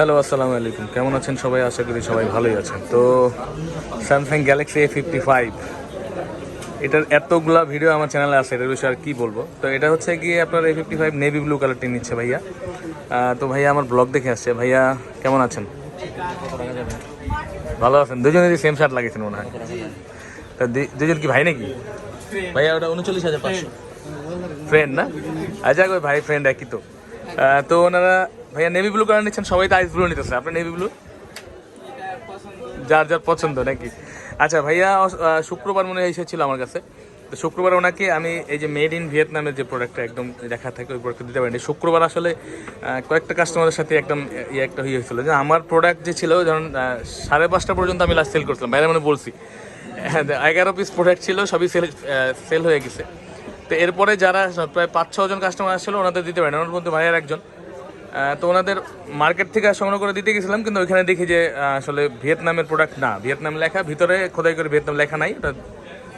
Hello, আসসালামু আলাইকুম। কেমন আছেন সবাই? আশা করি সবাই ভালোই আছেন। তো Samsung Galaxy A fifty five এটার এতগুলা ভিডিও আমার চ্যানেলে আছে, এটার বিষয়ে আর কি বলব? তো এটা হচ্ছে গিয়ে আপনার A fifty five navy blue কালারটি নিচ্ছে ভাইয়া। তো ভাইয়া আমার ব্লগ দেখে আসছে। ভাইয়া, কেমন আছেন? ভালো আছেন? দুজনেরই সেম শার্ট লাগিয়েছেন মনে হয়। তা দুজন কি ভাই নাকি? ভাইয়া, ওটা উনচল্লিশ হাজার পাঁচশো। ফ্রেন্ড না? আচ্ছা ভাই ফ্রেন্ড একই তো। তো ওনারা ভাইয়া নেভি ব্লু কালার নিচ্ছেন, সবাই তো আইস ব্লু নিতেছে। আপনার নেভি ব্লু? যার যার পছন্দ নাকি? আচ্ছা ভাইয়া শুক্রবার মনে হয় এসেছিল আমার কাছে। তো শুক্রবার ওনাকে আমি এই যে মেড ইন ভিয়েতনামের যে প্রোডাক্টটা একদম দেখা থাকে, ওই প্রোডাক্টটা দিতে পারিনি। শুক্রবার আসলে কয়েকটা কাস্টমারের সাথে একদম ইয়ে একটা হয়ে হয়েছিল। যে আমার প্রোডাক্ট যে ছিল যেমন সাড়ে পাঁচটা পর্যন্ত আমি লাস্ট সেল করছিলাম। বাইরে মানে বলছি। এগারো পিস প্রোডাক্ট ছিল, সবই সেল সেল হয়ে গেছে। তো এরপরে যারা প্রায় পাঁচ ছজন কাস্টমার আসছিল, ওনাদের দিতে পারেন। ওনার মধ্যে ভাইয়ার একজন। তো ওনাদের মার্কেট থেকে সংগ্রহ করে দিতে গেছিলাম, কিন্তু ওইখানে দেখি যে আসলে ভিয়েতনামের প্রোডাক্ট না। ভিয়েতনাম লেখা, ভিতরে খোদাই করে ভিয়েতনাম লেখা নাই, ওটা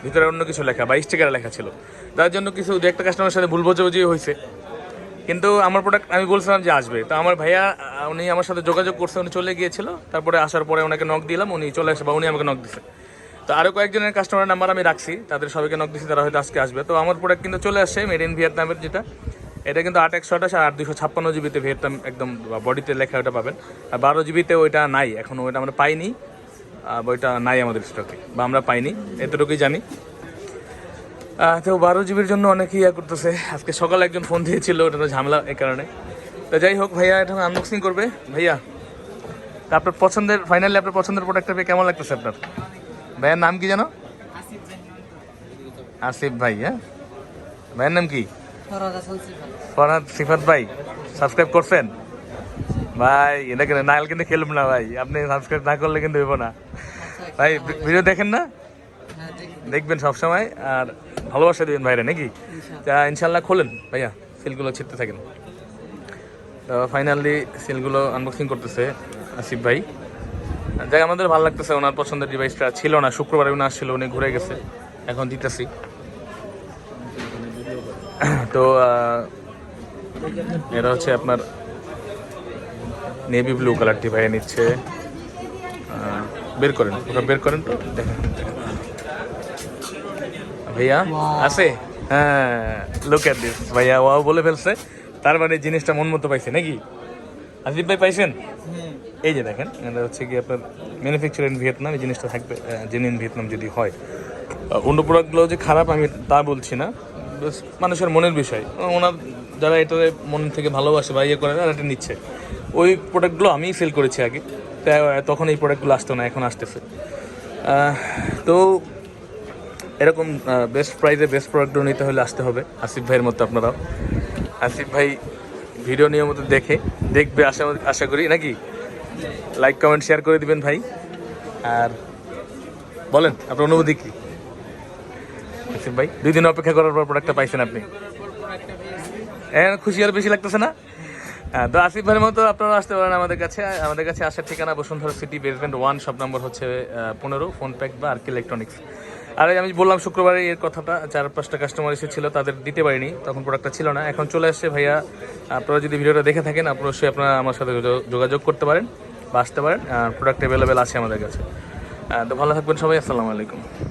ভিতরে অন্য কিছু লেখা বাইশ টাকার লেখা ছিল। তার জন্য কিছু দু একটা কাস্টমারের সাথে ভুল বোঝাবুঝি হয়েছে। কিন্তু আমার প্রোডাক্ট আমি বলছিলাম যে আসবে। তো আমার ভাইয়া উনি আমার সাথে যোগাযোগ করছে, উনি চলে গিয়েছিল। তারপরে আসার পরে ওনাকে নক দিলাম, উনি চলে আসে, বা উনি আমাকে নক দিছে। তো আরও কয়েকজনের কাস্টমার নাম্বার আমি রাখছি, তাদের সবাইকে নক দিছি, তারা হয়তো আজকে আসবে। তো আমার প্রোডাক্ট কিন্তু চলে আসছে মেড ইন ভিয়েতনামের যেটা। এটা কিন্তু আট একশো আঠাশ আর দুশো ছাপ্পান্ন জিবিতে ভিয়েতনাম একদম বডিতে লেখা ওটা পাবেন। আর বারো জিবিতে ওইটা নাই এখন ওইটা আমরা পাইনি। ওইটা নাই আমাদের স্টকে বা আমরা পাইনি এতটুকুই জানি। তো বারো জিবির জন্য অনেকেই ইয়া করতেছে। আজকে সকালে একজন ফোন দিয়েছিল ওটা তো ঝামেলা এই কারণে। তো যাই হোক ভাইয়া এটা আনবক্সিং করবে। ভাইয়া তা আপনার পছন্দের ফাইনালি আপনার পছন্দের প্রোডাক্টটা পেয়ে কেমন লাগতেছে আপনার? ভাইয়ার নাম কি জানো আসিফ ভাই হ্যাঁ? ভাইয়ের নাম কি? ফরহাদ সিফাত। ভাই সাবস্ক্রাইব করছেন? ভাই এটা কেন নাইল কিন্তু খেলব না ভাই। আপনি সাবস্ক্রাইব না করলে কিন্তু হইব না। ভাই ভিডিও দেখেন না? দেখবেন সবসময়। আর ভালোবাসা দিবেন ভাইরা নাকি? তা ইনশাল্লাহ খোলেন। ভাইয়া সিলগুলো ছিটতে থাকেন। তো ফাইনালি সিলগুলো আনবক্সিং করতেছে আসিফ ভাই। যাই আমাদের ভালো লাগতেছে। ওনার পছন্দের ডিভাইসটা ছিল না। শুক্রবারে উনি আসছিল উনি ঘুরে গেছে। এখন দিতেছি। তো এটা হচ্ছে আপনার নেভি ব্লু কালারটি ভাইয়া নিচ্ছে। বের করেন ওটা বের করেন তো দেখেন। ভাইয়া আছে? হ্যাঁ লুক অ্যাট দিস ভাইয়া ওয়াও বলে ফেলছে। তার মানে জিনিসটা মন মতো পাইছে নাকি? আজিব ভাই পাইছেন? এই যে দেখেন এটা হচ্ছে কি আপনার ম্যানুফ্যাকচার ইন ভিয়েতনাম এই জিনিসটা থাকবে জেনুইন ভিয়েতনাম যদি হয়। অন্য প্রোডাক্টগুলো যে খারাপ আমি তা বলছি না। মানুষের মনের বিষয়। ওনার যারা এটা মন থেকে ভালোবাসে বা ইয়ে করে তারা এটা নিচ্ছে। ওই প্রোডাক্টগুলো আমি সেল করেছি আগে। তাই, তখন এই প্রোডাক্টগুলো আসতো না এখন আসতেছে। তো এরকম বেস্ট প্রাইসে বেস্ট প্রোডাক্টগুলো নিতে হলে আসতে হবে। আসিফ ভাইয়ের মতো আপনারাও। আসিফ ভাই ভিডিও নিয়মিত দেখে দেখবে আশা আশা করি। নাকি? লাইক কমেন্ট শেয়ার করে দিবেন ভাই। আর বলেন আপনার অনুভূতি কি? আসিফ ভাই, দুই দিন অপেক্ষা করার পর প্রোডাক্টটা পাইছেন আপনি। খুশি আর বেশি লাগতেছে না? তো আসিফ ভাইয়ের মতো আপনারা আসতে পারেন আমাদের কাছে। আমাদের কাছে আসার ঠিকানা বসুন্ধরা সিটি বেসমেন্ট ওয়ান সব নম্বর হচ্ছে পনেরো ফোন প্যাক বা আর্কি ইলেকট্রনিক্স আর আমি বললাম শুক্রবারে এর কথাটা, চার পাঁচটা কাস্টমার এসেছিল, তাদের দিতে পারিনি, তখন প্রোডাক্টটা ছিল না। এখন চলে আসছে ভাইয়া, আপনারা যদি ভিডিওটা দেখে থাকেন অবশ্যই আপনারা আমার সাথে যোগ- যোগাযোগ করতে পারেন বা আসতে পারেন। প্রোডাক্ট অ্যাভেলেবেল আছে আমাদের কাছে। তো ভালো থাকবেন সবাই, আসসালামু আলাইকুম।